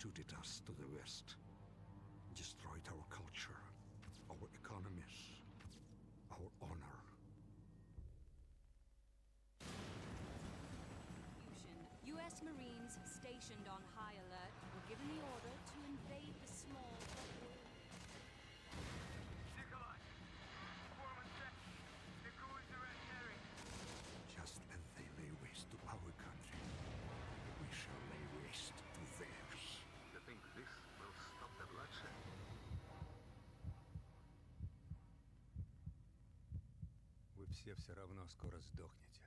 substituted us to the West, destroyed our culture, our economies, our honor. U.S. Marines stationed on high все все равно скоро сдохнете.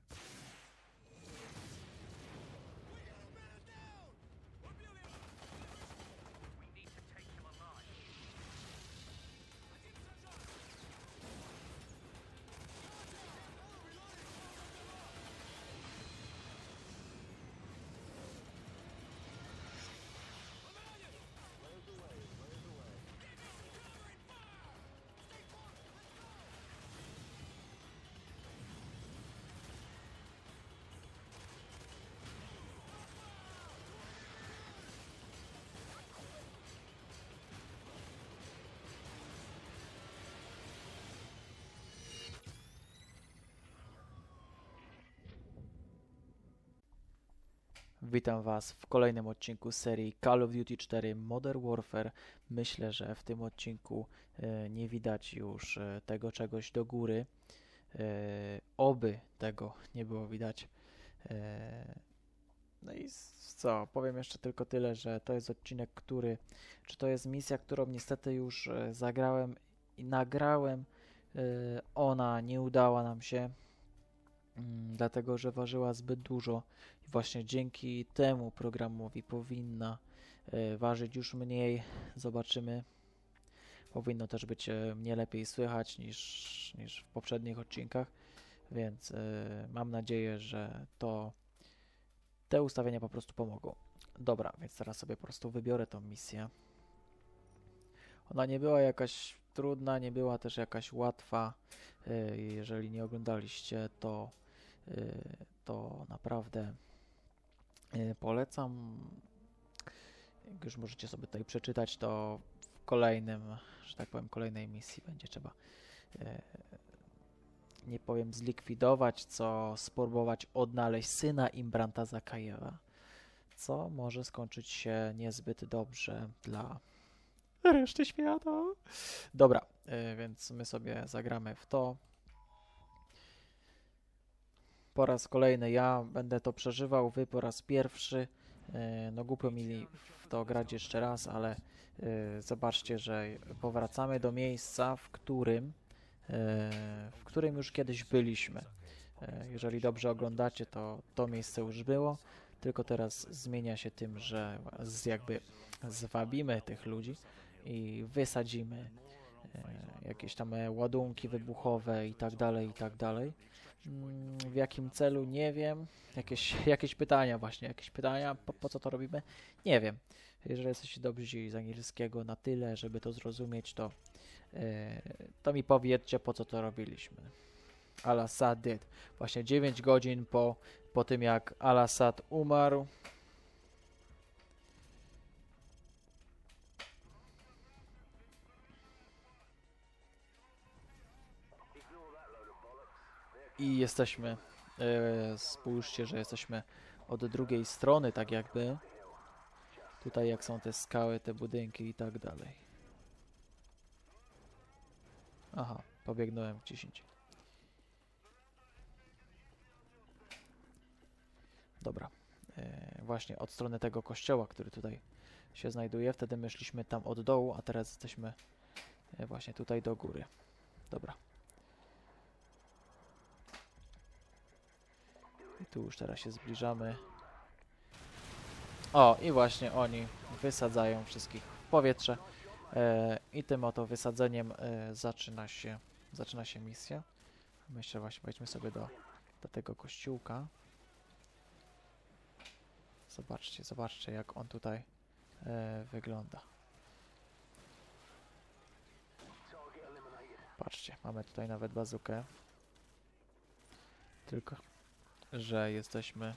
Witam Was w kolejnym odcinku serii Call of Duty 4 Modern Warfare. Myślę, że w tym odcinku e, nie widać już e, tego czegoś do góry. E, Oby tego nie było widać. No i co? Powiem jeszcze tylko tyle, że to jest odcinek, który, czy to jest misja, którą niestety już zagrałem i nagrałem. Ona nie udała nam się, dlatego że ważyła zbyt dużo. I właśnie dzięki temu programowi powinna e, ważyć już mniej. Zobaczymy. Powinno też być e, mnie lepiej słychać niż, niż w poprzednich odcinkach, więc e, mam nadzieję, że to te ustawienia po prostu pomogą. Dobra, więc teraz sobie po prostu wybiorę tą misję. Ona nie była jakaś trudna, nie była też jakaś łatwa. Jeżeli nie oglądaliście, to, to naprawdę e, polecam. Jak już możecie sobie tutaj przeczytać, to w kolejnym, że tak powiem, kolejnej misji będzie trzeba e, nie powiem zlikwidować, co spróbować odnaleźć syna Imbranta Zakajewa, co może skończyć się niezbyt dobrze dla reszty świata. Dobra, więc my sobie zagramy w to. Po raz kolejny ja będę to przeżywał, wy po raz pierwszy. E, No głupio mi w to grać jeszcze raz, ale e, zobaczcie, że powracamy do miejsca, w którym e, w którym już kiedyś byliśmy. Jeżeli dobrze oglądacie, to to miejsce już było, tylko teraz zmienia się tym, że jakby zwabimy tych ludzi i wysadzimy jakieś tam ładunki wybuchowe i tak dalej, i tak dalej. Mm, W jakim celu? Nie wiem. Jakieś, jakieś pytania właśnie, jakieś pytania, po, po co to robimy? Nie wiem. Jeżeli jesteście dobrzy z angielskiego na tyle, żeby to zrozumieć, to, e, to mi powiedzcie, po co to robiliśmy. Al-Assad did. Właśnie 9 godzin po, po tym, jak Al-Assad umarł. I jesteśmy, e, spójrzcie, że jesteśmy od drugiej strony, tak jakby. Tutaj jak są te skały, te budynki i tak dalej. Aha, pobiegnąłem w 10. Dobra. E, właśnie od strony tego kościoła, który tutaj się znajduje. Wtedy my szliśmy tam od dołu, a teraz jesteśmy e, właśnie tutaj do góry. Dobra. Tu już teraz się zbliżamy. O, i właśnie oni wysadzają wszystkich w powietrze. E, I tym oto wysadzeniem e, zaczyna się, zaczyna się misja. Myślę właśnie, wejdźmy sobie do, do tego kościółka. Zobaczcie, zobaczcie jak on tutaj e, wygląda. Patrzcie, mamy tutaj nawet bazukę. Tylko, że jesteśmy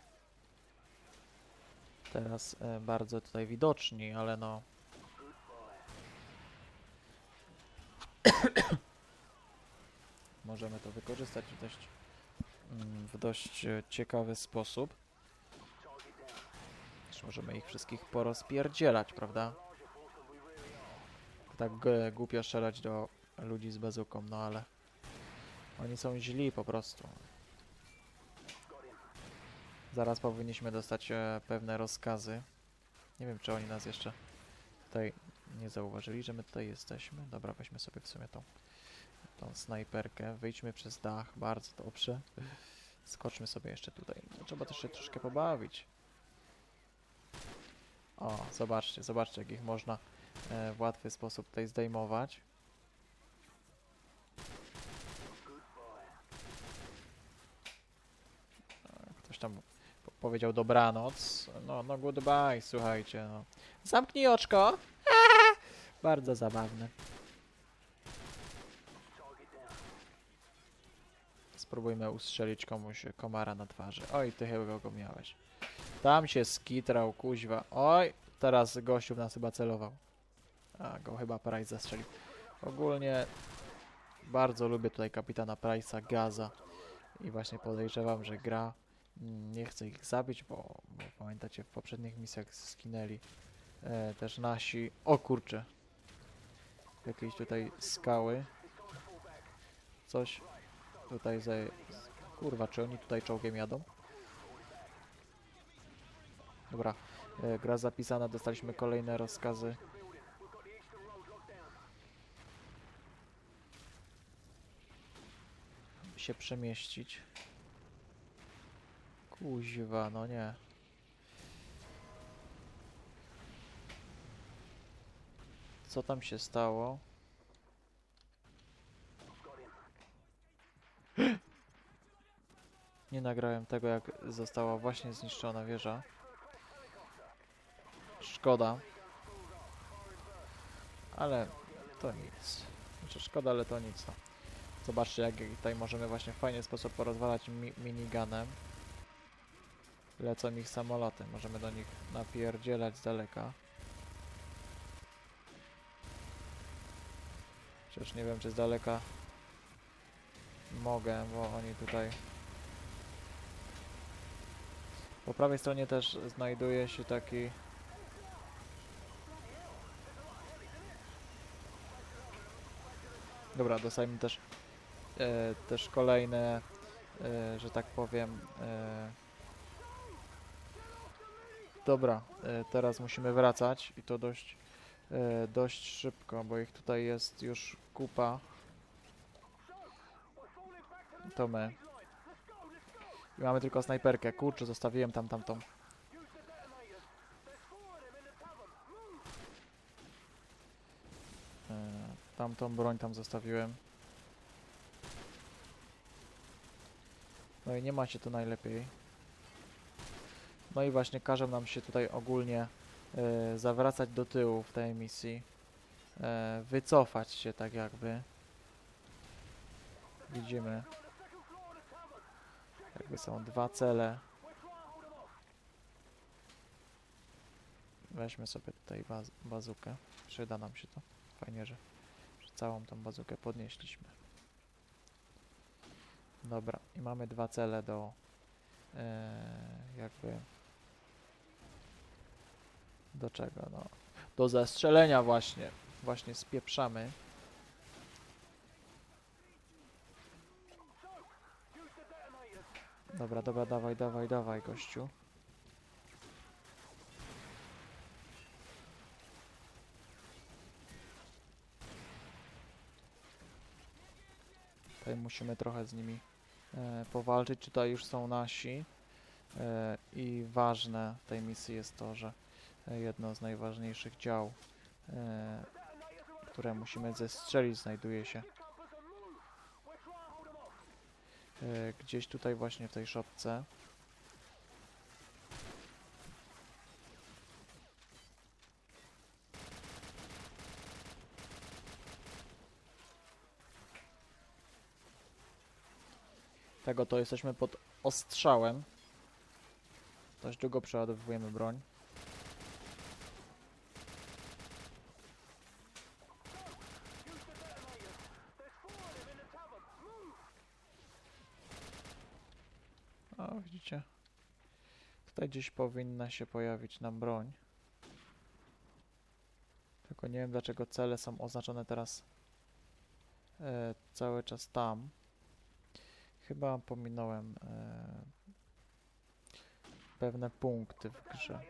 teraz e, bardzo tutaj widoczni, ale no. Możemy to wykorzystać w dość, mm, w dość e, ciekawy sposób. Też możemy ich wszystkich porozpierdzielać, prawda? Tak głupio strzelać do ludzi z bazuką, no ale oni są źli po prostu. Zaraz powinniśmy dostać e, pewne rozkazy. Nie wiem, czy oni nas jeszcze tutaj nie zauważyli, że my tutaj jesteśmy. Dobra, weźmy sobie w sumie tą, tą snajperkę. Wyjdźmy przez dach, bardzo dobrze. Skoczmy sobie jeszcze tutaj. No, trzeba też się troszkę pobawić. O, zobaczcie, zobaczcie, jak ich można e, w łatwy sposób tutaj zdejmować. E, Ktoś tam powiedział dobranoc. No, no goodbye, słuchajcie, no. Zamknij oczko! Bardzo zabawne. Spróbujmy ustrzelić komuś komara na twarzy. Oj, ty chyba go miałeś. Tam się skitrał, kuźwa. Oj, teraz gościu w nas chyba celował. A, go chyba Price zastrzelił. Ogólnie bardzo lubię tutaj kapitana Price'a, Gaza. I właśnie podejrzewam, że gra nie chce ich zabić, bo, bo pamiętacie w poprzednich misjach skinęli e, też nasi. O kurcze. Jakieś tutaj skały. Coś tutaj za... Kurwa, czy oni tutaj czołgiem jadą? Dobra, e, gra zapisana, dostaliśmy kolejne rozkazy. Aby się przemieścić. Kuźwa, no nie. Co tam się stało? Nie nagrałem tego, jak została właśnie zniszczona wieża. Szkoda. Ale to nic. Znaczy szkoda, ale to nic. No. Zobaczcie, jak tutaj możemy właśnie w fajny sposób porozwalać mi miniganem. Lecą ich samoloty. Możemy do nich napierdzielać z daleka. Chociaż nie wiem, czy z daleka mogę, bo oni tutaj... Po prawej stronie też znajduje się taki... Dobra, dostajemy też e, też kolejne, e, że tak powiem. E, dobra, e, teraz musimy wracać i to dość, e, dość szybko, bo ich tutaj jest już kupa. To my. I mamy tylko snajperkę. Kurczę, zostawiłem tam tamtą. E, tamtą broń tam zostawiłem. No i nie macie tu najlepiej. No i właśnie każe nam się tutaj ogólnie e, zawracać do tyłu w tej misji. E, wycofać się tak jakby. Widzimy. Jakby są dwa cele. Weźmy sobie tutaj baz bazukę. Przyda nam się to. Fajnie, że, że całą tą bazukę podnieśliśmy. Dobra, i mamy dwa cele do e, jakby do czego, no do zastrzelenia właśnie, właśnie spieprzamy. Dobra, dobra, dawaj, dawaj, dawaj, gościu. Tutaj musimy trochę z nimi e, powalczyć. Tutaj już są nasi. E, I ważne w tej misji jest to, że jedno z najważniejszych dział, e, które musimy zestrzelić, znajduje się e, gdzieś tutaj właśnie w tej szopce. Tego to jesteśmy pod ostrzałem. Dość długo przeładowujemy broń. O, widzicie? Tutaj gdzieś powinna się pojawić nam broń. Tylko nie wiem dlaczego cele są oznaczone teraz e, cały czas tam. Chyba pominąłem e, pewne punkty w grze.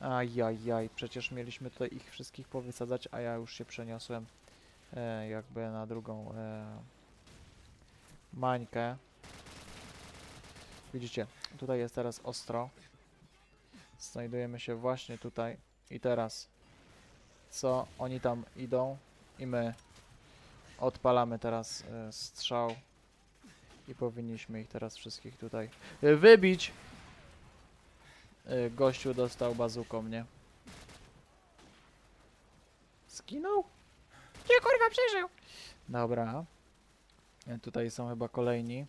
Ajajaj, przecież mieliśmy tutaj ich wszystkich powysadzać, a ja już się przeniosłem jakby na drugą e, mańkę. Widzicie, tutaj jest teraz ostro. Znajdujemy się właśnie tutaj i teraz co oni tam idą i my odpalamy teraz e, strzał i powinniśmy ich teraz wszystkich tutaj e, wybić. E, gościu dostał bazuką mnie. Skinął? Nie kurwa przeżył! Dobra. Tutaj są chyba kolejni.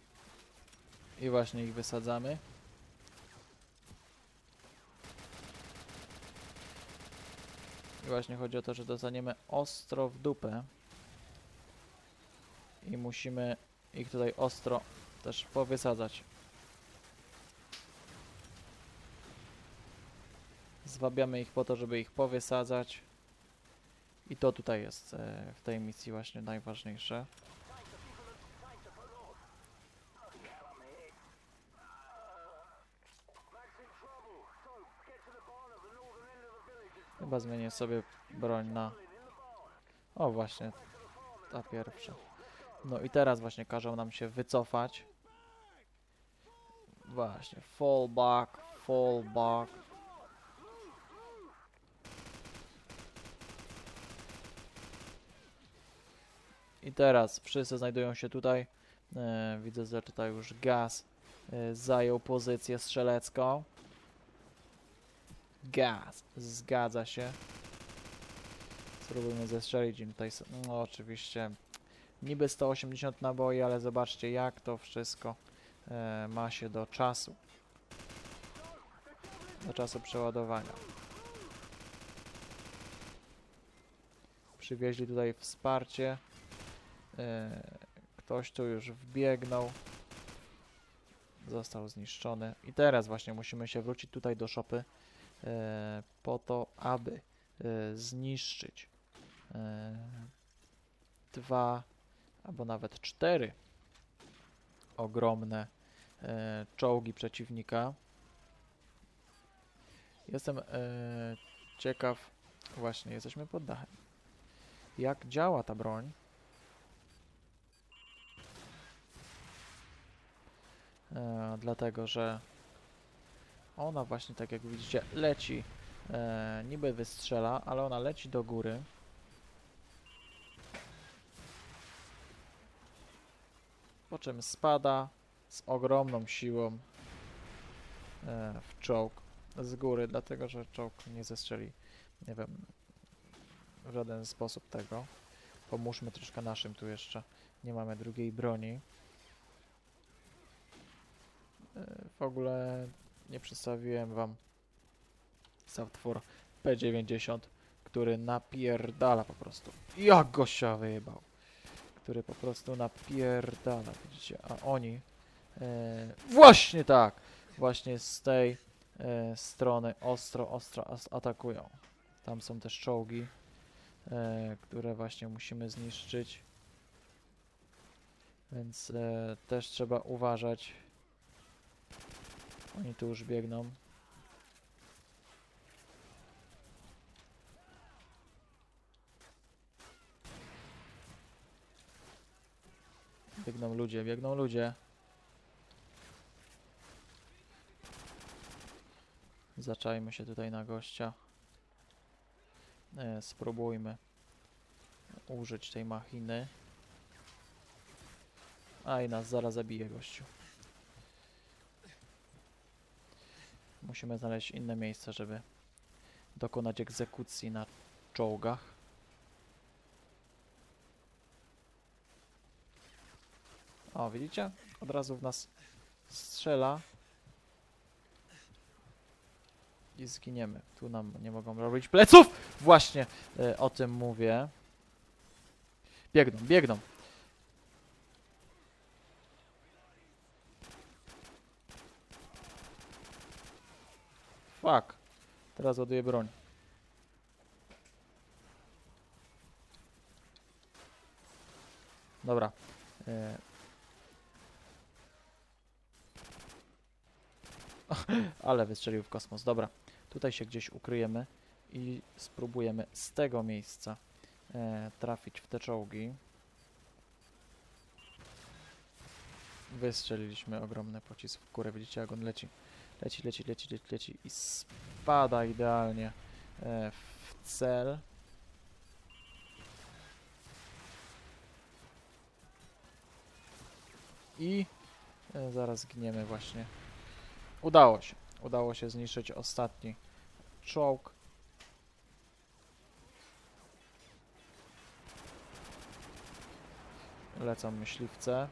I właśnie ich wysadzamy. I właśnie chodzi o to, że dostaniemy ostro w dupę. I musimy ich tutaj ostro też powysadzać. Zwabiamy ich po to, żeby ich powysadzać. I to tutaj jest e, w tej misji właśnie najważniejsze. Chyba zmienię sobie broń na... O właśnie, ta pierwsza. No i teraz właśnie każą nam się wycofać. Właśnie, fall back, fall back. I teraz wszyscy znajdują się tutaj. E, widzę, że tutaj już gaz e, zajął pozycję strzelecką. Gaz, zgadza się. Spróbujmy zestrzelić im tutaj. No, oczywiście niby 180 naboi, ale zobaczcie jak to wszystko e, ma się do czasu. Do czasu przeładowania. Przywieźli tutaj wsparcie. E, ktoś tu już wbiegnął. Został zniszczony. I teraz właśnie musimy się wrócić tutaj do szopy e, po to, aby e, zniszczyć dwa albo nawet cztery ogromne czołgi przeciwnika. Jestem ciekaw, właśnie jesteśmy pod dachem, jak działa ta broń. E, dlatego, że ona właśnie tak jak widzicie leci, e, niby wystrzela, ale ona leci do góry. Po czym spada z ogromną siłą e, w czołg z góry, dlatego że czołg nie zestrzeli, nie wiem, w żaden sposób tego. Pomóżmy troszkę naszym tu jeszcze. Nie mamy drugiej broni. E, W ogóle nie przedstawiłem wam Software P90, który napierdala po prostu. Jak gościa wyjebał. Który po prostu napierdala, widzicie, a oni e, właśnie tak, właśnie z tej e, strony ostro, ostro atakują. Tam są też czołgi, e, które właśnie musimy zniszczyć. Więc e, też trzeba uważać. Oni tu już biegną. Biegną ludzie, biegną ludzie. Zaczajmy się tutaj na gościa. E, spróbujmy użyć tej machiny. A i nas zaraz zabije gościu. Musimy znaleźć inne miejsce, żeby dokonać egzekucji na czołgach. O, widzicie? Od razu w nas strzela. I zginiemy. Tu nam nie mogą robić pleców! Właśnie e, o tym mówię. Biegną, biegną. Fuck. Teraz ładuję broń. Dobra. E... Ale wystrzelił w kosmos. Dobra. Tutaj się gdzieś ukryjemy i spróbujemy z tego miejsca e, trafić w te czołgi. Wystrzeliliśmy ogromny pocisk w górę. Widzicie, jak on leci. Leci, leci, leci, leci, leci i spada idealnie e, w cel. I e, zaraz gniemy właśnie. Udało się. Udało się zniszczyć ostatni czołg. Lecą myśliwce.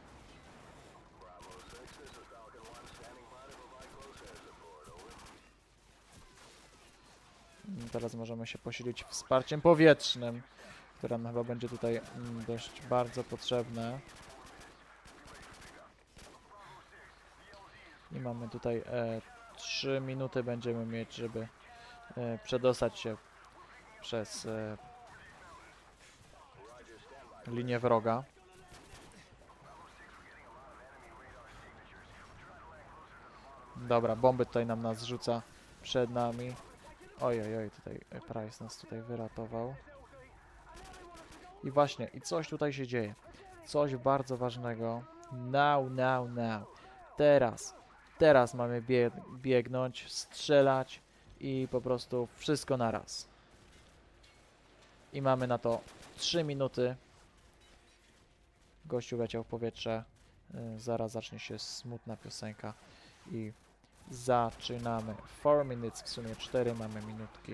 Teraz możemy się posilić wsparciem powietrznym, które chyba będzie tutaj mm, dość bardzo potrzebne. I mamy tutaj e, 3 minuty będziemy mieć, żeby e, przedostać się przez e, linię wroga. Dobra, bomby tutaj nam nas rzuca przed nami. Oj, oj, tutaj e, Price nas tutaj wyratował. I właśnie, i coś tutaj się dzieje. Coś bardzo ważnego. Now, now, now. Teraz. Teraz mamy bie biegnąć, strzelać i po prostu wszystko naraz. I mamy na to 3 minuty. Gościu leciał w powietrze. Y, Zaraz zacznie się smutna piosenka i zaczynamy. 4 minutes, w sumie 4 mamy minutki.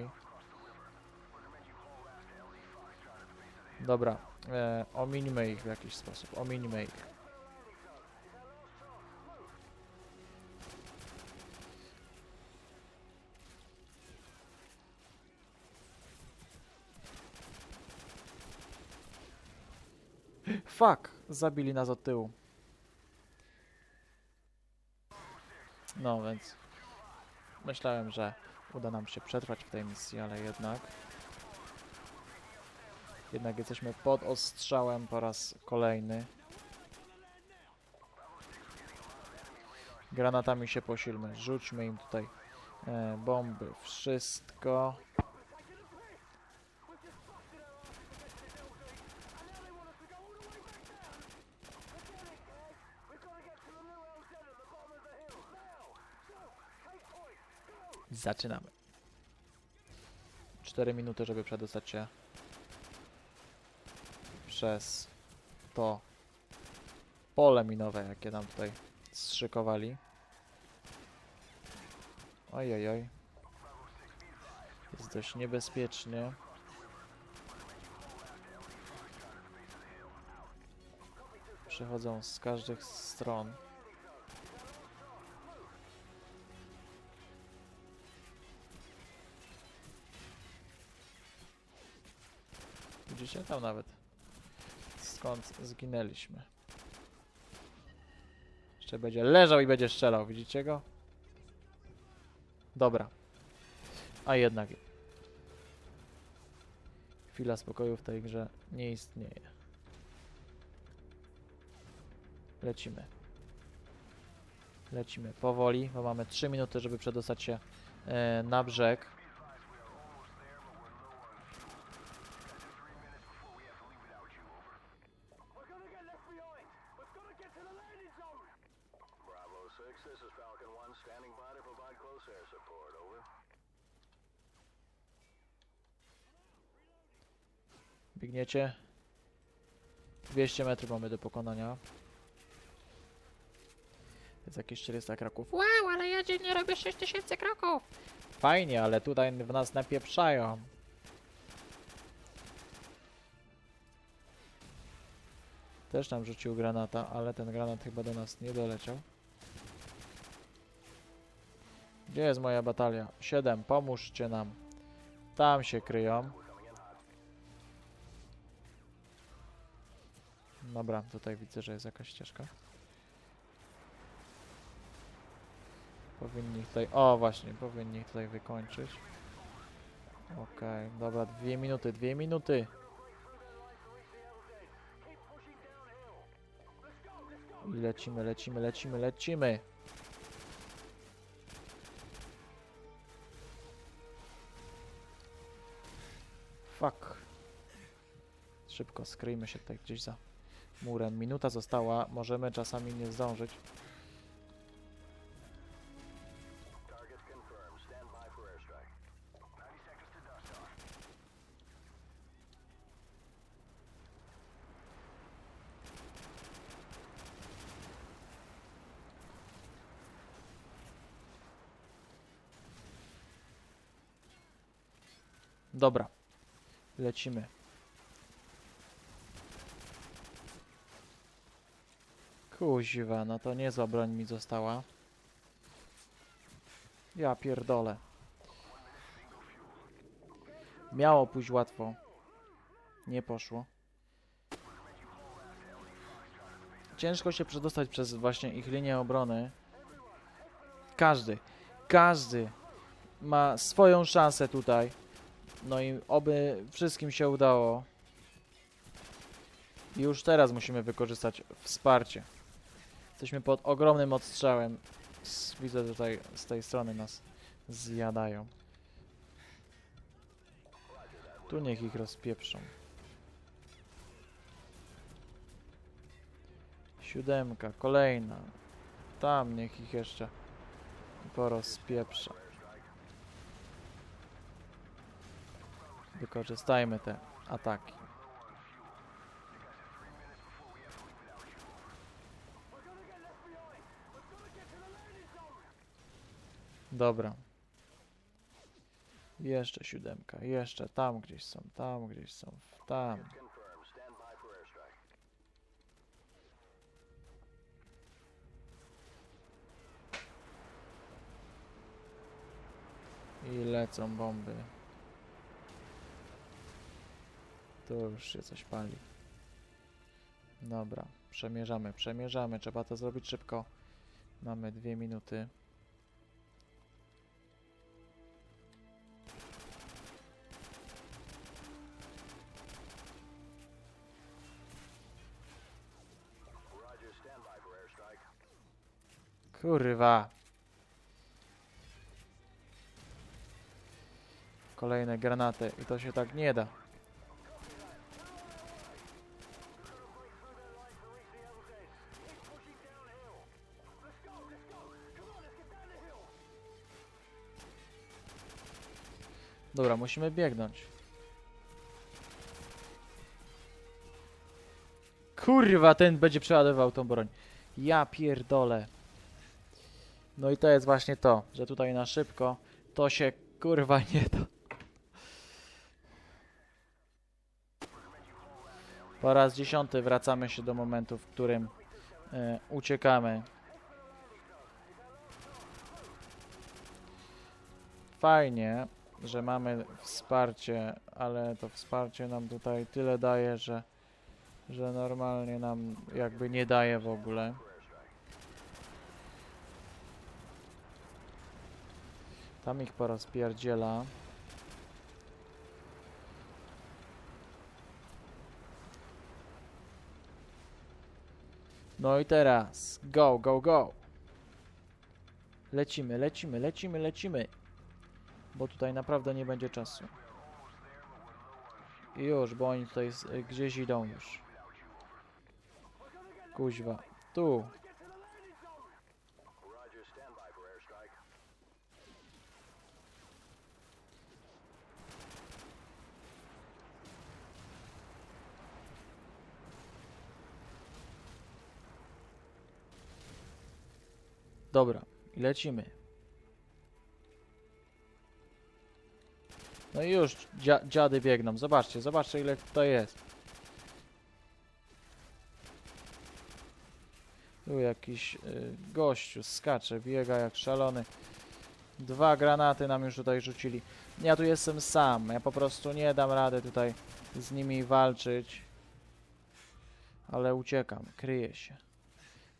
Dobra, e, omińmy ich w jakiś sposób. Omińmy ich. Fuck! Zabili nas od tyłu. No więc myślałem, że uda nam się przetrwać w tej misji, ale jednak jednak jesteśmy pod ostrzałem po raz kolejny. Granatami się posilmy. Rzućmy im tutaj e, bomby. Wszystko. Zaczynamy. 4 minuty, żeby przedostać się przez to pole minowe, jakie nam tutaj zszykowali. Oj, oj, oj. Jest dość niebezpiecznie. Przychodzą z każdych stron. Widzicie? Tam nawet. Skąd zginęliśmy. Jeszcze będzie leżał i będzie strzelał. Widzicie go? Dobra. A jednak. Chwila spokoju w tej grze nie istnieje. Lecimy. Lecimy powoli, bo mamy 3 minuty, żeby przedostać się e, na brzeg. Biegniecie. 200 metrów mamy do pokonania. Jest jakieś 400 kroków. Wow, ale ja dziennie robię 6000 kroków. Fajnie, ale tutaj w nas napieprzają. Też nam rzucił granata, ale ten granat chyba do nas nie doleciał. Gdzie jest moja batalia? 7, pomóżcie nam. Tam się kryją. Dobra, tutaj widzę, że jest jakaś ścieżka. Powinni tutaj... O, właśnie, powinni tutaj wykończyć. Okej, dobra, dwie minuty, dwie minuty. I lecimy, lecimy, lecimy, lecimy. Fuck. Szybko skryjmy się tutaj gdzieś za murem. Minuta została, możemy czasami nie zdążyć. Targets confirmed. Kuźwa, no to niezła broń mi została. Ja pierdolę. Miało pójść łatwo. Nie poszło. Ciężko się przedostać przez właśnie ich linię obrony. Każdy, każdy ma swoją szansę tutaj. No i oby wszystkim się udało. I już teraz musimy wykorzystać wsparcie. Jesteśmy pod ogromnym odstrzałem. Widzę tutaj z tej strony nas zjadają. Tu niech ich rozpieprzą. Siódemka, kolejna. Tam niech ich jeszcze porozpieprza. Wykorzystajmy te ataki. Dobra. Jeszcze siódemka, jeszcze tam gdzieś są, tam gdzieś są, tam. I lecą bomby. Tu już się coś pali. Dobra, przemierzamy, przemierzamy. Trzeba to zrobić szybko. Mamy dwie minuty. Kurwa. Kolejne granaty i to się tak nie da. Dobra, musimy biegnąć. Kurwa, ten będzie przeładował tą broń. Ja pierdolę. No i to jest właśnie to, że tutaj na szybko to się kurwa nie da. Po raz dziesiąty wracamy się do momentu, w którym e, uciekamy. Fajnie, że mamy wsparcie, ale to wsparcie nam tutaj tyle daje, że, że normalnie nam jakby nie daje w ogóle. Tam ich porozpierdziela. No i teraz. Go, go, go. Lecimy, lecimy, lecimy, lecimy. Bo tutaj naprawdę nie będzie czasu. I już, bo oni tutaj gdzieś idą już. Kuźwa. Tu. Dobra, lecimy. No i już dzia dziady biegną. Zobaczcie, zobaczcie ile to jest. Tu jakiś y, gościu skacze, biega jak szalony. Dwa granaty nam już tutaj rzucili. Ja tu jestem sam. Ja po prostu nie dam rady tutaj z nimi walczyć. Ale uciekam, kryję się.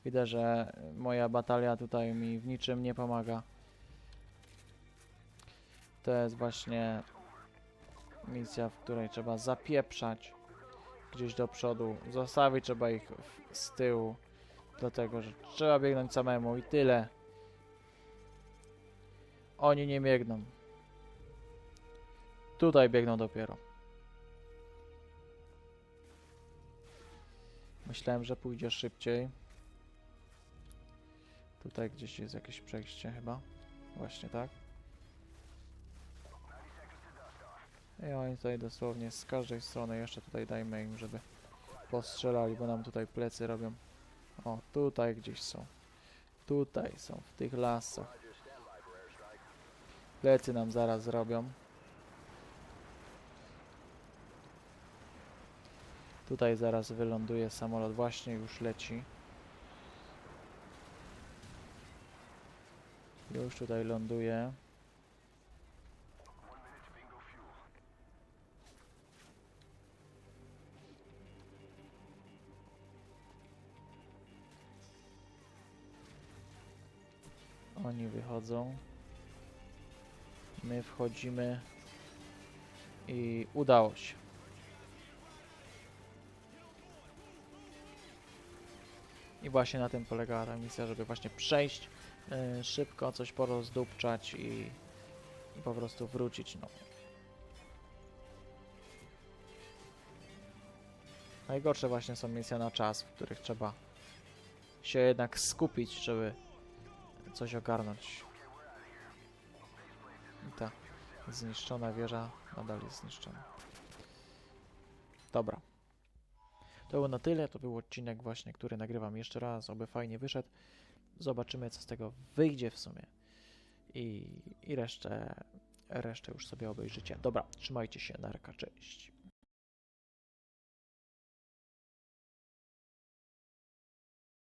Widzę, że moja batalia tutaj mi w niczym nie pomaga. To jest właśnie misja, w której trzeba zapieprzać gdzieś do przodu. Zostawić trzeba ich z tyłu. Dlatego, że trzeba biegnąć samemu i tyle. Oni nie biegną. Tutaj biegną dopiero. Myślałem, że pójdzie szybciej. Tutaj gdzieś jest jakieś przejście chyba. Właśnie tak. I oni tutaj dosłownie z każdej strony jeszcze tutaj dajmy im, żeby postrzelali, bo nam tutaj plecy robią. O, tutaj gdzieś są. Tutaj są, w tych lasach. Plecy nam zaraz zrobią. Tutaj zaraz wyląduje samolot, właśnie już leci. Już tutaj ląduje. Oni wychodzą. My wchodzimy. I udało się. I właśnie na tym polegała ta misja, żeby właśnie przejść szybko, coś porozdupczać i, i po prostu wrócić. No. Najgorsze właśnie są misje na czas, w których trzeba się jednak skupić, żeby coś ogarnąć. I ta zniszczona wieża nadal jest zniszczona. Dobra. To było na tyle. To był odcinek właśnie, który nagrywam jeszcze raz, oby fajnie wyszedł. Zobaczymy, co z tego wyjdzie w sumie. I, i resztę, resztę już sobie obejrzycie. Dobra, trzymajcie się, narka, cześć.